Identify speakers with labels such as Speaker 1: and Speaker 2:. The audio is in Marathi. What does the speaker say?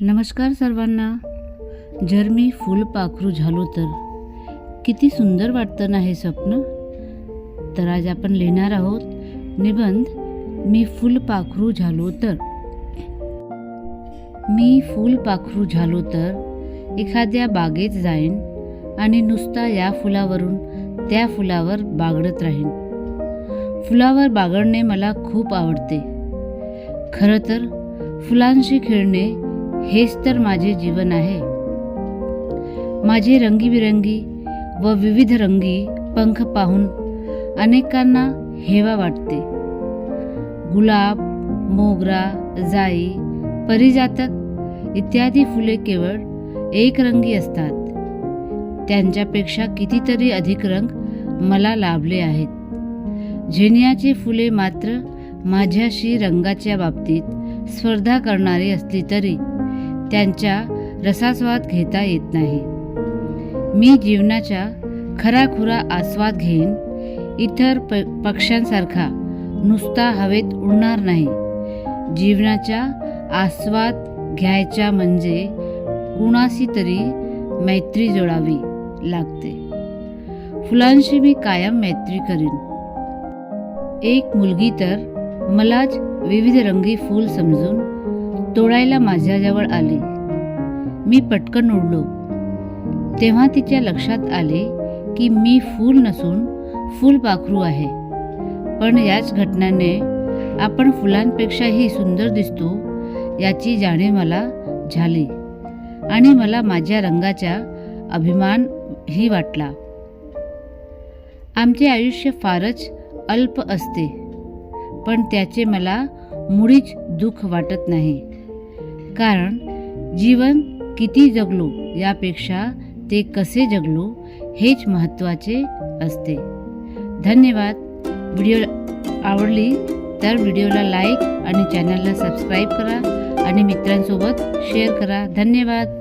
Speaker 1: नमस्कार सर्वांना. जर मी फुलपाखरू झालो तर किती सुंदर वाटतं ना हे स्वप्न? तर आज आपण लिहिणार आहोत निबंध मी फुलपाखरू झालो तर. मी फुलपाखरू झालो तर एखाद्या बागेत जाईन आणि नुसता या फुलावरून त्या फुलावर बागडत राहीन. फुलावर बागडणे मला खूप आवडते. खरं तर फुलांशी खेळणे हेच तर माझे जीवन आहे. माझे रंगीबिरंगी व विविध रंगी पंख पाहून अनेकांना हेवा वाटते. गुलाब मोगरा जाई परिजातक इत्यादी फुले केवळ एक रंगी असतात. त्यांच्यापेक्षा कितीतरी अधिक रंग मला लाभले आहेत. झेनियाची फुले मात्र माझ्याशी रंगाच्या बाबतीत स्पर्धा करणारी असली तरी त्यांच्या रसास्वाद घेता येत नाही. मी जीवनाच्या खराखुरा आस्वाद घेईन. इतर प पक्ष्यांसारखा नुसता हवेत उडणार नाही. जीवनाचा आस्वाद घ्यायचा म्हणजे कुणाशी तरी मैत्री जोडावी लागते. फुलांशी मी कायम मैत्री करीन. एक मुलगी तर मलाच विविध रंगी फूल समजून तोडायला माझ्याजवळ आली. मी पटकन उडलो तेव्हा तिच्या लक्षात आले की मी फूल नसून फुलपाखरू आहे. पण याच घटनेने आपण फुलांपेक्षाही सुंदर दिसतो याची जाणीव मला झाली आणि मला माझ्या रंगाचा अभिमानही वाटला. आमचे आयुष्य फारच अल्प असते पण त्याचे मला मुळीच दुःख वाटत नाही. कारण जीवन किती जगलो यापेक्षा ते कसे जगलो हेच महत्त्वाचे असते. धन्यवाद. व्हिडिओ आवडली तर व्हिडिओला लाईक आणि चॅनलला सबस्क्राईब करा आणि मित्रांसोबत शेअर करा. धन्यवाद.